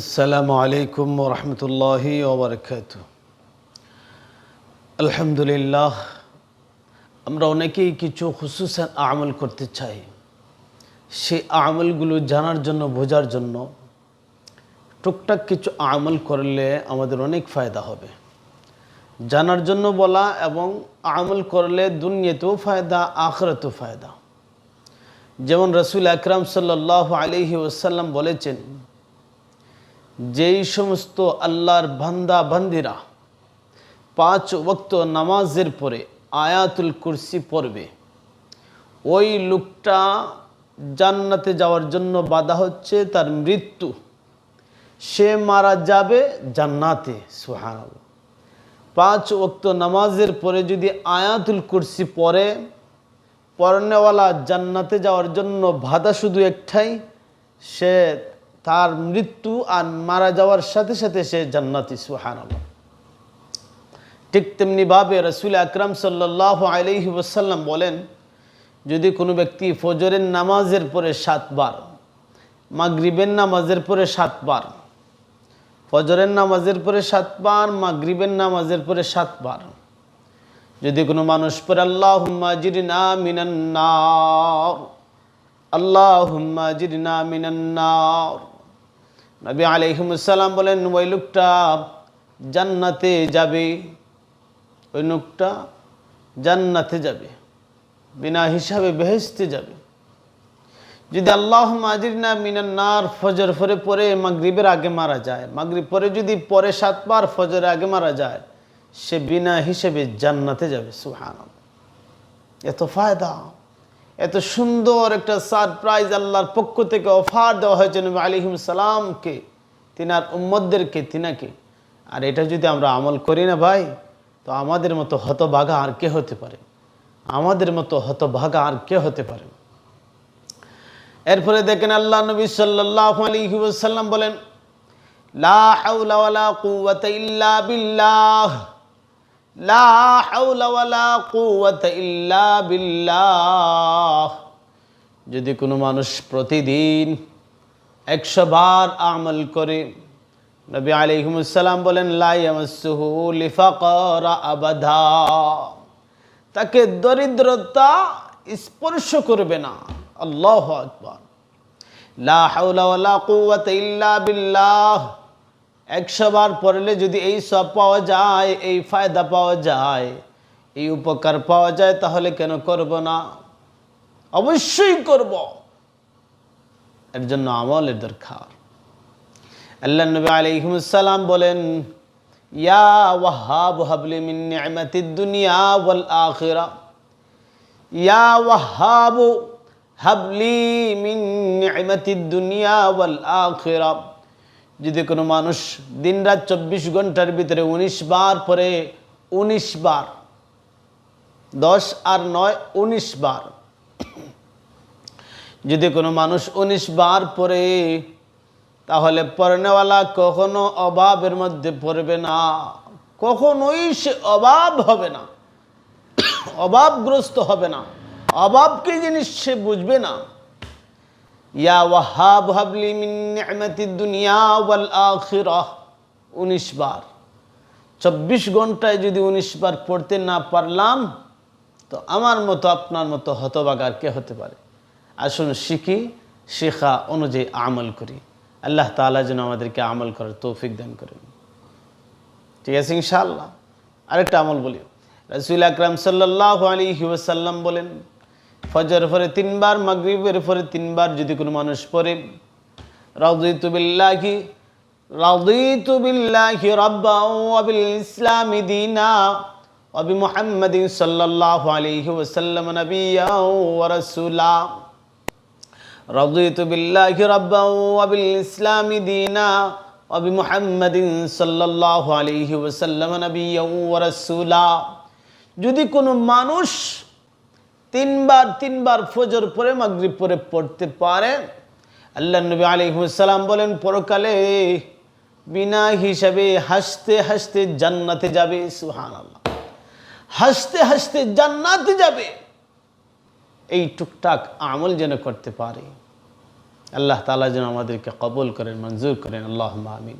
আসসালামু আলাইকুম রহমতুল্লাহি ওবরকাত আলহামদুলিল্লাহ, আমরা অনেকেই কিছু খুসুসান আমল করতে চাই। সেই আমলগুলো জানার জন্য, বোঝার জন্য টুকটাক কিছু আমল করলে আমাদের অনেক ফায়দা হবে। জানার জন্য বলা এবং আমল করলে দুনিয়াতেও ফায়দা, আখরাতেও ফায়দা। যেমন রসুল আকরাম সাল্লাহ আলহি ওসাল্লাম বলেছেন যেই সমস্ত আল্লাহর বান্দা বান্দিরা পাঁচ ওক্ত নামাজের পরে আয়াতুল কুরসি পড়বে, ওই লোকটা জান্নাতে যাওয়ার জন্য বাধা হচ্ছে তার মৃত্যু। সে মারা যাবে জান্নাতে সুহান পাঁচ ওক্ত নামাজের পরে যদি আয়াতুল কুরসি পড়ে পড়নেওয়ালা জান্নাতে যাওয়ার জন্য বাধা শুধু একটাই, সে তার মৃত্যু আর মারা যাওয়ার সাথে সাথে সে জান্নাতি সুহান ঠিক তেমনিভাবে রসুল আকরাম সাল্লাহ আলহি ওসাল্লাম বলেন, যদি কোনো ব্যক্তি ফজরের নামাজের পরে সাতবার, মাগরিবের নামাজের পরে সাতবার, ফজরের নামাজের পরে সাতবার, মাগরিবের নামাজের পরে সাতবার, যদি কোনো মানুষ পরে আল্লাহ জিরিনা মিনান্নার আল্লাহ জিরিনা মিনান্নার নবী আলহিমসাল্লাম বলেন, ওই লোকটা জান্নাতে যাবে, ওই লোকটা জান্নাতে যাবে, বিনা হিসাবে বেহেস্তে যাবে। যদি আল্লাহ মাজির না মিনান্নার ফজর ফরে পরে মাগরিবের আগে মারা যায়, মাগরিব পরে যদি পরে সাতবার ফজরের আগে মারা যায়, সে বিনা হিসেবে জান্নাতে যাবে সুহান এত ফায়দা। এত সুন্দর একটা সারপ্রাইজ আল্লাহর পক্ষ থেকে অফার দেওয়া হয়েছে নবী আলিহিম সালামকে, তিনার উম্মদদেরকে তিনাকে। আর এটা যদি আমরা আমল করি না ভাই, তো আমাদের মতো হতভাগা আর কে হতে পারে? আমাদের মতো হতভাগা আর কে হতে পারে? এরপরে দেখেন আল্লাহ নবী সাল্লাহ আলাইহি ওয়াসাল্লাম বলেন, লা হাওলা ওয়ালা কুওয়াতা ইল্লা বিল্লাহ। লা যদি কোনো মানুষ প্রতিদিন একশো বার আমল করে, নবী আলিহিমুসাল্লাম বলেন তাকে দরিদ্রতা স্পর্শ করবে না। আল্লাহ আকবর। লা হাওলা ইল্লা বিল্লাহ। একশো বার পড়লে যদি এই সব পাওয়া যায়, এই ফায়দা পাওয়া যায়, এই উপকার পাওয়া যায়, তাহলে কেন করব না? অবশ্যই করব। এর জন্য আমলের দরকার। আল্লাহ নবী আলাইহিমুসালাম বলেন, ইয়া ওয়াহাব হাবলি মিন নি'মাতিদ দুনিয়া ওয়াল আখিরা। ইয়া ওয়াহাব হাবলি মিন নি'মাতিদ দুনিয়া ওয়াল আখিরা। যদি কোনো মানুষ দিনরাত চব্বিশ ঘণ্টার ভিতরে উনিশ বার পরে উনিশ বার, দশ আর নয় উনিশ বার। যদি কোনো মানুষ উনিশ বার পরে, তাহলে পড়নেওয়ালা কখনো অভাবের মধ্যে পড়বে না। কখনোই সে অভাব হবে না। অভাবগ্রস্ত হবে না। অভাব কি জিনিস সে বুঝবে না। ইয়া ওয়াহাব হাবলি মিন দুনিয়া ওয়াল আখিরাহ উনিশ বার। চব্বিশ ঘন্টায় যদি উনিশ বার পড়তে না পারলাম, তো আমার মতো, আপনার মতো হতবাগার কে হতে পারে? আসুন শিখি, শেখা অনুযায়ী আমল করি। আল্লাহ তালা যেন আমাদেরকে আমল করার তৌফিক দান করেন। ঠিক আছে, ইনশাআল্লাহ। আরেকটা আমল বলি। রসুল আকরাম সাল্লাহ আলী ওয়াসাল্লাম বলেন ফজর পরে তিনবার, মাগরিবের পরে তিনবার যদি কোনো মানুষ পড়ে রাউদিতু বিল্লাহি রাউদিতু বিল্লাহি রাব্বা ওয়া বিল ইসলামি দীনা, ওয়া বি মুহাম্মাদিন সাল্লাল্লাহু আলাইহি ওয়াসাল্লাম নাবিয়্যা ওয়া রাসূলা। রাদিতু বিল্লাহি রাব্বা ওয়া বিল ইসলামি দীনা, ওয়া বি মুহাম্মাদিন সাল্লাল্লাহু আলাইহি ওয়াসাল্লাম নাবিয়্যা ওয়া রাসূলা। যদি কোনো মানুষ তিনবার তিনবার ফজর পরে মাগরিব পরে পড়তে পারে। আল্লাহ নবী আলিহাসাল্লাম বলেন, পরকালে বিনা হিসাবে হাসতে হাসতে জান্নাতে যাবে সুহান আল্লাহ হাসতে হাসতে জান্নাতে যাবে। এই টুকটাক আমল যেন করতে পারে। আল্লাহ তালা যেন আমাদেরকে কবুল করেন, মঞ্জুর করেন। আল্লাহ আমিন।